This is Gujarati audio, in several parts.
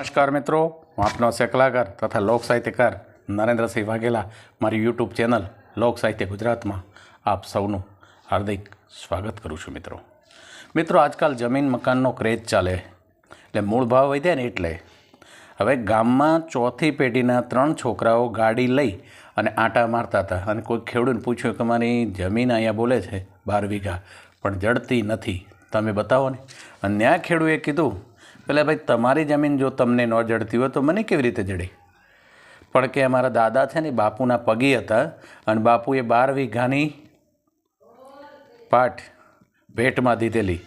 નમસ્કાર મિત્રો, હું આપનો સેકલાકાર તથા લોક સાહિત્યકાર નરેન્દ્રસિંહ વાઘેલા, મારી યુટ્યુબ ચેનલ લોક સાહિત્ય ગુજરાતમાં આપ સૌનું હાર્દિક સ્વાગત કરું છું મિત્રો. મિત્રો, આજકાલ જમીન મકાનનો ક્રેઝ ચાલે, એટલે મૂળ ભાવ વધ્યા ને એટલે. હવે ગામમાં ચોથી પેઢીના ત્રણ છોકરાઓ ગાડી લઈ અને આંટા મારતા હતા. અને કોઈ ખેડૂતને પૂછ્યું કે મારી જમીન અહીંયા બોલે છે બાર વીઘા, પણ જડતી નથી. તમે બતાવો ને. અને ત્યાં ખેડૂએ કીધું પેલા ભાઈ, તમારી જમીન જો તમને ન જડતી હોય તો મને કેવી રીતે જડી? પણ કે અમારા દાદા છે ને, બાપુના પગી હતા અને બાપુએ બાર વીઘાની પાઠ ભેટમાં દીધેલી.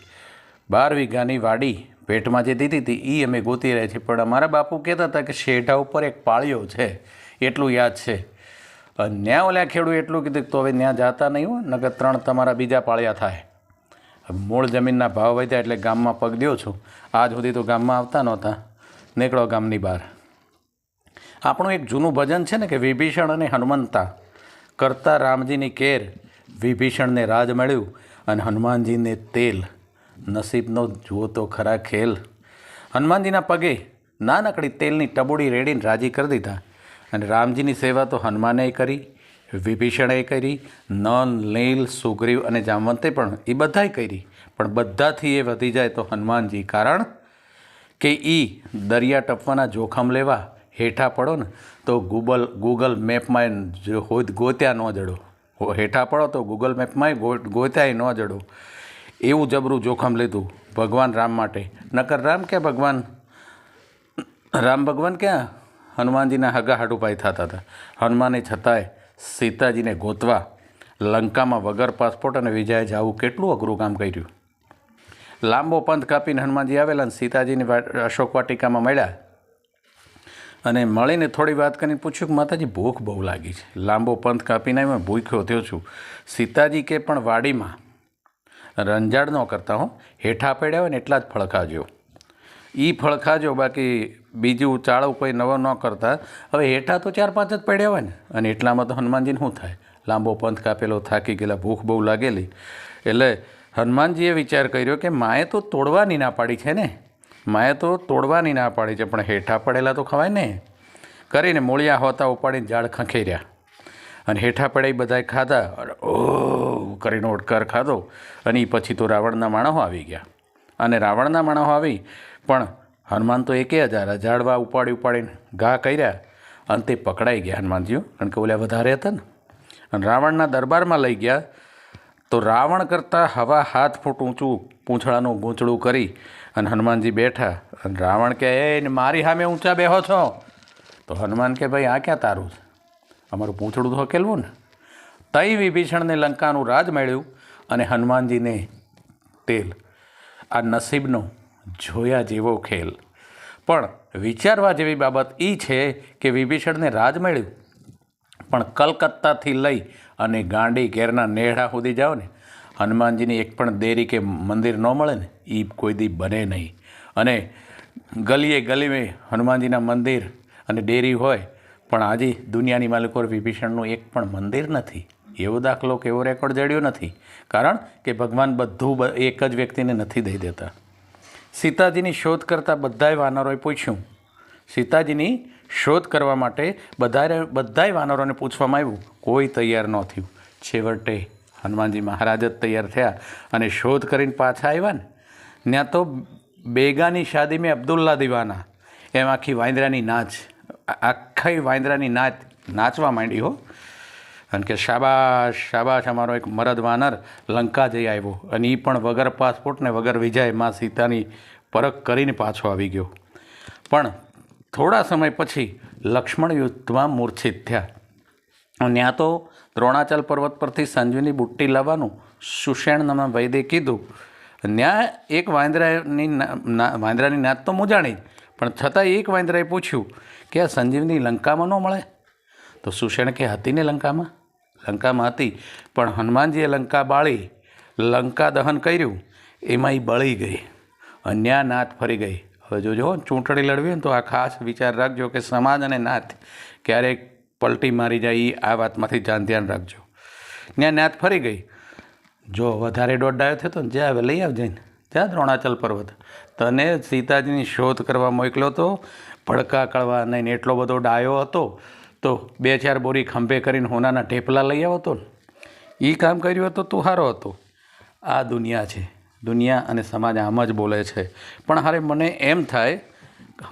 બાર વીઘાની વાડી ભેટમાં જે દીધી હતી એ અમે ગોતી રહ્યા છીએ. પણ અમારા બાપુ કહેતા હતા કે શેઢા ઉપર એક પાળિયો છે, એટલું યાદ છે. અને ન્યા ઓલા ખેડૂત એટલું કીધું તો હવે ત્યાં જાતા નહીં હો, નકર ત્રણ તમારા બીજા પાળિયા થાય. મૂળ જમીનના ભાવ વધ્યા એટલે ગામમાં પગ દ્યો છું. આજ સુધી તો ગામમાં આવતા નહોતા. નીકળો ગામની બહાર. આપણું એક જૂનું ભજન છે ને કે વિભીષણ અને હનુમંતા કરતા રામજીની કેર, વિભીષણને રાજ મળ્યું અને હનુમાનજીને તેલ. નસીબનો જુઓ તો ખરા ખેલ. હનુમાનજીના પગે નાનકડી તેલની ટબુડી રેડીને રાજી કરી દીધા અને રામજીની સેવા તો હનુમાને કરી. વિભીષણે કરી નન નીલ, સુગ્રીવ અને જામવંતે પણ એ બધાએ કરી. પણ બધાથી એ વધી જાય તો હનુમાનજી. કારણ કે એ દરિયા ટપવાના જોખમ લેવા હેઠા પડો ને, તો ગૂગલ ગૂગલ મેપમાં હોય ગોત્યા ન જડો. હેઠા પડો તો ગૂગલ મેપમાંય ગો- ગોત્યાય ન જડો. એવું જબરું જોખમ લીધું ભગવાન રામ માટે. નકર રામ ક્યાં ભગવાન? રામ ભગવાન ક્યાં? હનુમાનજીના હગા હાડુપાઈ થતા હતા. હનુમાને છતાંય સીતાજીને ગોતવા લંકામાં વગર પાસપોર્ટ અને વિજાએ જવું કેટલું અઘરું કામ કર્યું? લાંબો પંથ કાપીને હનુમાનજી આવેલા અને સીતાજીની અશોક વાટિકામાં મળ્યા. અને મળીને થોડી વાત કરીને પૂછ્યું કે માતાજી, ભૂખ બહુ લાગી છે. લાંબો પંથ કાપીને મેં ભૂખ્યો થયો છું. સીતાજી કે પણ વાડીમાં રંજાડ ન કરતા હો. હેઠા પડ્યા હોય ને એટલા જ ફળ ખાજો એ ફળ ખાજો, બાકી બીજું ચાળું કોઈ નવો ન કરતા. હવે હેઠા તો ચાર પાંચ જ પડ્યા હોય ને. અને એટલામાં તો હનુમાનજીને શું થાય? લાંબો પંથ કાપેલો, થાકી ગયેલા, ભૂખ બહુ લાગેલી. એટલે હનુમાનજીએ વિચાર કર્યો કે માએ તો તોડવાની ના પાડી છે ને. માએ તો તોડવાની ના પાડી છે, પણ હેઠા પડેલા તો ખવાય ને. કરીને મૂળિયા હોતા ઉપાડીને ઝાડ ખંખેર્યા. અને હેઠા પડે બધાએ ખાધા ઓ, કરીને ઓડકાર ખાધો. અને એ પછી તો રાવણના માણસો આવી ગયા. અને રાવણના માણસો આવી પણ હનુમાન તો એકે હજાર ઝાડવા ઉપાડી ઉપાડીને ઘા કર્યા અને તે પકડાઈ ગયા હનુમાનજીઓ, કારણ કે ઓલા વધારે હતા ને. અને રાવણના દરબારમાં લઈ ગયા. તો રાવણ કરતાં હવા હાથ ફૂટ ઊંચું પૂંછડાનું ગૂંચળું કરી અને હનુમાનજી બેઠા. અને રાવણ કે એ મારી સામે ઊંચા બેહો છો. તો હનુમાન કે ભાઈ, આ ક્યાં તારું છે? અમારું પૂંછડું તો હકેલવું ને. તઈ વિભીષણને લંકાનું રાજ મળ્યું અને હનુમાનજીને તેલ, આ નસીબનો જોયા જેવો ખેલ. પણ વિચારવા જેવી બાબત એ છે કે વિભીષણને રાજ મળ્યું. પણ કલકત્તાથી લઈ અને ગાંડી ઘેરના નેહડા સુધી જાઓ ને, હનુમાનજીની એક પણ દેરી કે મંદિર ન મળે ને એ કોઈ દી બને નહીં. અને ગલીએ ગલીએ હનુમાનજીના મંદિર અને ડેરી હોય, પણ આજે દુનિયાની માલિકોર વિભીષણનું એક પણ મંદિર નથી. એવો દાખલો કે એવો રેકોર્ડ જડ્યો નથી. કારણ કે ભગવાન બધું એક જ વ્યક્તિને નથી દઈ દેતા. સીતાજીની શોધ કરતાં બધાય વાનરોએ પૂછ્યું. સીતાજીની શોધ કરવા માટે બધાએ બધાય વાનરોને પૂછવામાં આવ્યું, કોઈ તૈયાર ન થયું. છેવટે હનુમાનજી મહારાજ જ તૈયાર થયા અને શોધ કરીને પાછા આવ્યા ને. ત્યાં તો બેગાની શાદી મેં અબ્દુલ્લા દીવાના. એમ આખી વાંદરાની નાચ આખી વાંદરાની નાચ નાચવા માંડી હો. કારણ કે શાબાશ શાબાશ અમારો એક મરદ વાનર લંકા જઈ આવ્યો અને એ પણ વગર પાસપોર્ટ ને વગર વિજાએ માં સીતાની પરખ કરીને પાછો આવી ગયો. પણ થોડા સમય પછી લક્ષ્મણ યુદ્ધમાં મૂર્છિત થયા. અને ત્યાં તો દ્રોણાચલ પર્વત પરથી સંજીવની બુટ્ટી લાવવાનું સુષેણ નામના વૈદે કીધું. ત્યાં એક વાંદરાની વાંદરાની નાત તો મૂંઝાણી પણ છતાં એક વાંદરાએ પૂછ્યું કે આ સંજીવની લંકામાં ન મળે? તો સુષેણ કે હતી ને લંકામાં? લંકામાં હતી, પણ હનુમાનજીએ લંકા બાળી, લંકા દહન કર્યું એમાં એ બળી ગઈ. અન્યા નાથ ફરી ગઈ. હવે જોજો ચૂંટણી લડવી ને તો આ ખાસ વિચાર રાખજો કે સમાજ અને નાથ ક્યારેક પલટી મારી જાય એ આ વાતમાંથી ધ્યાન ધ્યાન રાખજો. ત્યાં નાથ ફરી ગઈ. જો વધારે દોઢ ડાયો થયો તો ને જ્યાં હવે લઈ આવજે ને ત્યાં દ્રોણાચલ પર્વત. તને સીતાજીની શોધ કરવા મોકલ્યો હતો ભડકા કળવા નહીં એટલો બધો ડાયો હતો તો બે ચાર બોરી ખંભે કરીને હોનાના ઢેપલા લઈ આવતો ને. એ કામ કર્યું હતું તું સારો હતો. આ દુનિયા છે. દુનિયા અને સમાજ આમ જ બોલે છે. પણ હારે મને એમ થાય,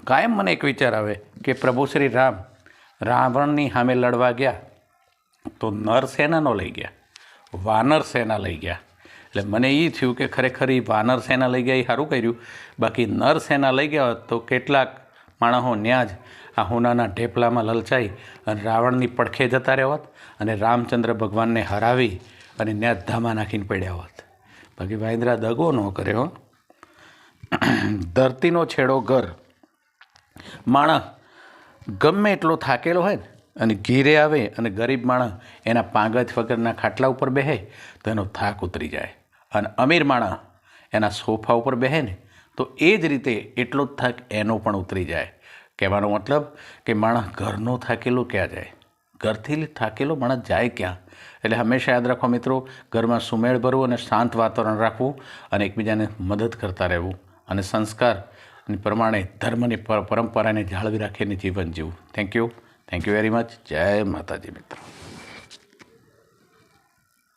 કાયમ મને એક વિચાર આવે કે પ્રભુ શ્રી રામ રાવણની સામે લડવા ગયા તો નર સેનાનો લઈ ગયા, વાનર સેના લઈ ગયા. એટલે મને એ થયું કે ખરેખર એ વાનર સેના લઈ ગયા એ સારું કર્યું. બાકી નર સેના લઈ ગયા હોત તો કેટલાક માણસો ન્યાજ આ હોનાના ઢેપલામાં લલચાઈ અને રાવણની પડખે જતા રહેવત અને રામચંદ્ર ભગવાનને હરાવી અને ત્યાં ધામા નાખીને પડ્યા હોત. બાકી વાંદરા દગો ન કર્યો ધરતીનો છેડો ઘર. માણસ ગમે એટલો થાકેલો હોય ને અને ઘીરે આવે અને ગરીબ માણસ એના પાંગજ વગરના ખાટલા ઉપર બેહે તો એનો થાક ઉતરી જાય. અને અમીર માણસ એના સોફા ઉપર બેહે ને તો એ જ રીતે એટલો જ થાક એનો પણ ઉતરી જાય. કહેવાનો મતલબ કે માણસ ઘરનો થાકેલો ક્યાં જાય? ઘરથી થાકેલો માણસ જાય ક્યાં? એટલે હંમેશા યાદ રાખો મિત્રો, ઘરમાં સુમેળ ભરવું અને શાંત વાતાવરણ રાખવું અને એકબીજાને મદદ કરતા રહેવું અને સંસ્કાર પ્રમાણે ધર્મની પર- પરંપરાને જાળવી રાખીને જીવન જીવવું. Thank you thank you very much જય માતાજી મિત્રો.